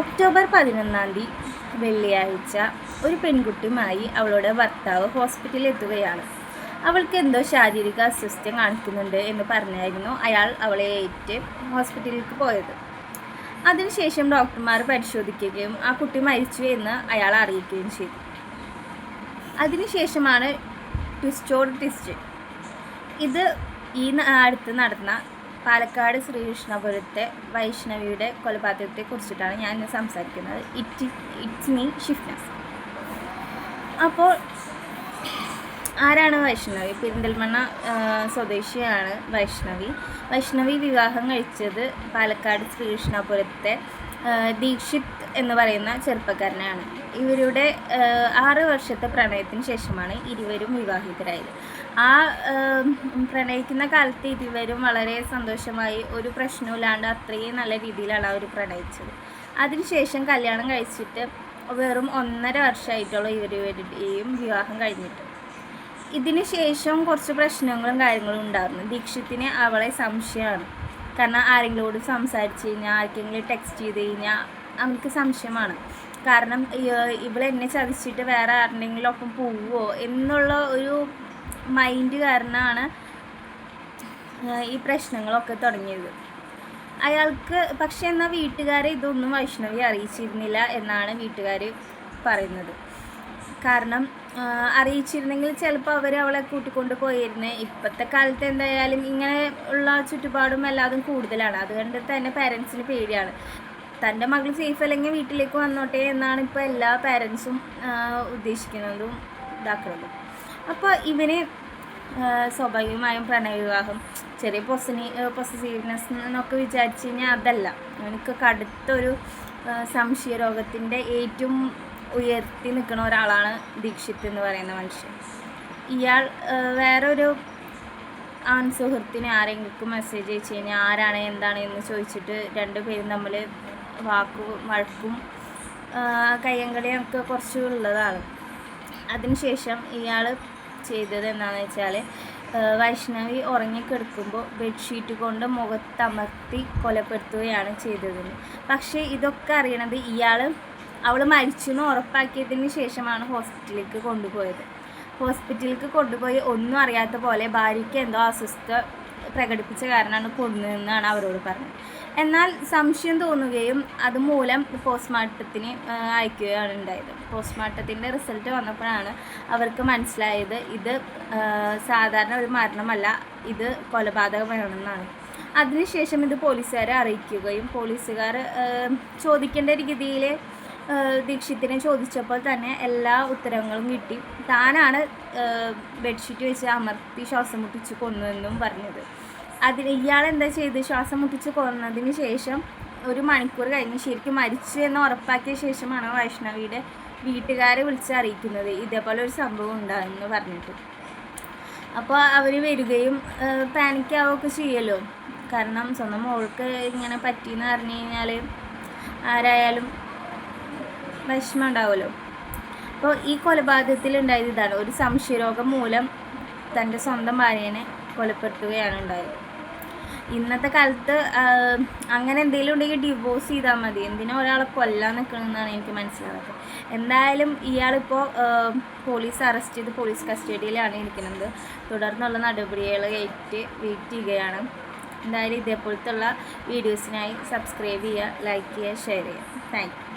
October പതിനൊന്നാം തീയതി വെള്ളിയാഴ്ച ഒരു പെൺകുട്ടിയുമായി അവളുടെ ഭർത്താവ് ഹോസ്പിറ്റലിൽ എത്തുകയാണ്. അവൾക്ക് എന്തോ ശാരീരിക അസ്വസ്ഥ്യം കാണിക്കുന്നുണ്ട് എന്ന് പറഞ്ഞായിരുന്നു അയാൾ അവളെ ഏറ്റ് ഹോസ്പിറ്റലിലേക്ക് പോയത്. അതിനുശേഷം ഡോക്ടർമാർ പരിശോധിക്കുകയും ആ കുട്ടി മരിച്ചു എന്ന് അയാൾ അറിയിക്കുകയും ചെയ്തു. അതിനുശേഷമാണ് ട്വിസ്റ്റോട് ട്വിസ്റ്റ്. ഇത് ഈ അടുത്ത് നടന്ന പാലക്കാട് ശ്രീകൃഷ്ണപുരത്തെ വൈഷ്ണവിയുടെ കൊലപാതകത്തെ കുറിച്ചിട്ടാണ് ഞാൻ ഇന്ന് സംസാരിക്കുന്നത്. ഇറ്റ് ഇറ്റ്സ് മീ ഷിഫ്നസ് അപ്പോൾ ആരാണ് വൈഷ്ണവി? പെരിന്തൽമണ്ണ സ്വദേശിയാണ് വൈഷ്ണവി. വൈഷ്ണവി വിവാഹം കഴിച്ചത് പാലക്കാട് ശ്രീകൃഷ്ണപുരത്തെ ദീക്ഷിത് എന്ന് പറയുന്ന ചെറുപ്പക്കാരനാണ്. ഇവരുടെ ആറ് വർഷത്തെ പ്രണയത്തിന് ശേഷമാണ് ഇരുവരും വിവാഹിതരായത്. ആ പ്രണയിക്കുന്ന കാലത്ത് ഇരുവരും വളരെ സന്തോഷമായി ഒരു പ്രശ്നമില്ലാണ്ട് അത്രയും നല്ല രീതിയിലാണ് അവർ പ്രണയിച്ചത്. അതിനുശേഷം കല്യാണം കഴിച്ചിട്ട് വെറും ഒന്നര വർഷമായിട്ടുള്ള ഇവരുവരുടെയും വിവാഹം കഴിഞ്ഞിട്ട്. ഇതിന് ശേഷം കുറച്ച് പ്രശ്നങ്ങളും കാര്യങ്ങളും ഉണ്ടായിരുന്നു. ദീക്ഷിത്തിന് അവളെ സംശയമാണ്. കാരണം ആരെങ്കിലോട് സംസാരിച്ച് കഴിഞ്ഞാൽ ആർക്കെങ്കിലും ടെക്സ്റ്റ് ചെയ്ത് കഴിഞ്ഞാൽ അവൾക്ക് സംശയമാണ്. കാരണം ഇവളെന്നെ ചതിച്ചിട്ട് വേറെ ആരുടെങ്കിലും ഒപ്പം പോവുമോ എന്നുള്ള ഒരു മൈൻഡ് കാരണമാണ് ഈ പ്രശ്നങ്ങളൊക്കെ തുടങ്ങിയത്. അയാൾക്ക് പക്ഷെ എന്നാൽ വീട്ടുകാരെ ഇതൊന്നും വൈഷ്ണവി അറിയിച്ചിരുന്നില്ല എന്നാണ് വീട്ടുകാർ പറയുന്നത്. കാരണം അറിയിച്ചിരുന്നെങ്കിൽ ചിലപ്പോൾ അവർ അവളെ കൂട്ടിക്കൊണ്ട് പോയിരുന്നേ. ഇപ്പോഴത്തെ കാലത്ത് എന്തായാലും ഇങ്ങനെ ഉള്ള ചുറ്റുപാടും എല്ലാതും കൂടുതലാണ്. അതുകൊണ്ട് തന്നെ പാരൻസിന് പേടിയാണ്. തന്റെ മകൾ സേഫ് അല്ലെങ്കിൽ വീട്ടിലേക്ക് വന്നോട്ടെ എന്നാണ് ഇപ്പോൾ എല്ലാ പാരൻസും ഉദ്ദേശിക്കുന്നതും ഇതാക്കുന്നതും. അപ്പോൾ ഇവന് സ്വാഭാവികമായും പ്രണയവിവാഹം ചെറിയ പൊസനി പൊസസീവ്നെസ് എന്നൊക്കെ വിചാരിച്ചു കഴിഞ്ഞാൽ അതല്ല. എനിക്ക് കടുത്തൊരു സംശയ രോഗത്തിന്റെ ഏറ്റവും ഉയർത്തി നിൽക്കുന്ന ഒരാളാണ് ദീക്ഷിത് എന്ന് പറയുന്ന മനുഷ്യൻ. ഇയാൾ വേറൊരു ആൺ സുഹൃത്തിന് ആരെങ്കിലും മെസ്സേജ് അയച്ചു കഴിഞ്ഞാൽ ആരാണ് എന്താണ് എന്ന് ചോദിച്ചിട്ട് രണ്ടുപേരും തമ്മിൽ വാക്കും വഴക്കും കയ്യങ്കളിയൊക്കെ കുറച്ച് ഉള്ളതാണ്. അതിനുശേഷം ഇയാൾ ചെയ്തത് എന്താണെന്ന് വെച്ചാൽ വൈഷ്ണവി ഉറങ്ങിക്കിടക്കുമ്പോൾ ബെഡ്ഷീറ്റ് കൊണ്ട് മുഖത്തമർത്തി കൊലപ്പെടുത്തുകയാണ് ചെയ്തത്. പക്ഷേ ഇതൊക്കെ അറിയണത് ഇയാൾ അവൾ മരിച്ചു എന്ന് ഉറപ്പാക്കിയതിന് ശേഷമാണ് ഹോസ്പിറ്റലിലേക്ക് കൊണ്ടുപോയത്. ഹോസ്പിറ്റലിലേക്ക് കൊണ്ടുപോയി ഒന്നും അറിയാത്ത പോലെ ഭാര്യയ്ക്ക് എന്തോ അസ്വസ്ഥ പ്രകടിപ്പിച്ച കാരണമാണ് കൊന്നതെന്നാണ് അവരോട് പറഞ്ഞത്. എന്നാൽ സംശയം തോന്നുകയും അതുമൂലം പോസ്റ്റ്മോർട്ടത്തിന് അയക്കുകയാണ് ഉണ്ടായത്. പോസ്റ്റ്മോർട്ടത്തിന്റെ റിസൾട്ട് വന്നപ്പോഴാണ് അവർക്ക് മനസ്സിലായത് ഇത് സാധാരണ ഒരു മരണമല്ല ഇത് കൊലപാതകമാണെന്നാണ്. അതിനുശേഷം ഇത് പോലീസുകാരെ അറിയിക്കുകയും പോലീസുകാർ ചോദിക്കേണ്ട രീതിയിൽ ദീക്ഷിത്തിനെ ചോദിച്ചപ്പോൾ തന്നെ എല്ലാ ഉത്തരങ്ങളും കിട്ടി. താനാണ് ബെഡ്ഷീറ്റ് വെച്ച് അമർത്തി ശ്വാസം മുട്ടിച്ച് കൊന്നതെന്നും പറഞ്ഞത്. അതിൽ ഇയാൾ എന്താ ചെയ്ത്? ശ്വാസം മുട്ടിച്ച് കൊന്നതിന് ശേഷം ഒരു മണിക്കൂർ കഴിഞ്ഞ് ശരിക്കും മരിച്ചു എന്ന് ഉറപ്പാക്കിയ ശേഷമാണ് വൈഷ്ണവിയുടെ വീട്ടുകാരെ വിളിച്ച് അറിയിക്കുന്നത്? ഇതേപോലെ ഒരു സംഭവം ഉണ്ടാകുമെന്ന് പറഞ്ഞിട്ട്. അപ്പോൾ അവർ വരികയും പാനിക്കാവുകയൊക്കെ ചെയ്യല്ലോ കാരണം സ്വന്തം മോൾക്ക് ഇങ്ങനെ പറ്റിയെന്ന് പറഞ്ഞു കഴിഞ്ഞാൽ ആരായാലും വിഷമം ഉണ്ടാവുമല്ലോ അപ്പോൾ ഈ കൊലപാതകത്തിൽ ഉണ്ടായത് ഇതാണ്. ഒരു സംശയരോഗം മൂലം തന്റെ സ്വന്തം ഭാര്യനെ കൊലപ്പെടുത്തുകയാണ് ഉണ്ടായത്. ഇന്നത്തെ കാലത്ത് അങ്ങനെ എന്തെങ്കിലും ഉണ്ടെങ്കിൽ ഡിവോഴ്സ് ചെയ്താൽ മതി. എന്തിനാ ഒരാളെ കൊല്ലാൻ നിൽക്കണമെന്നാണ് എനിക്ക് മനസ്സിലാകാത്തത് എന്തായാലും ഇയാളിപ്പോൾ പോലീസ് അറസ്റ്റ് ചെയ്ത് പോലീസ് കസ്റ്റഡിയിലാണ് ഇരിക്കുന്നത്. തുടർന്നുള്ള നടപടികൾ ഏറ്റ് വെയിറ്റ് ചെയ്യുകയാണ് എന്തായാലും ഇതേപോലത്തുള്ള വീഡിയോസിനായി സബ്സ്ക്രൈബ് ചെയ്യുക ലൈക്ക് ചെയ്യുക ഷെയർ ചെയ്യുക. താങ്ക്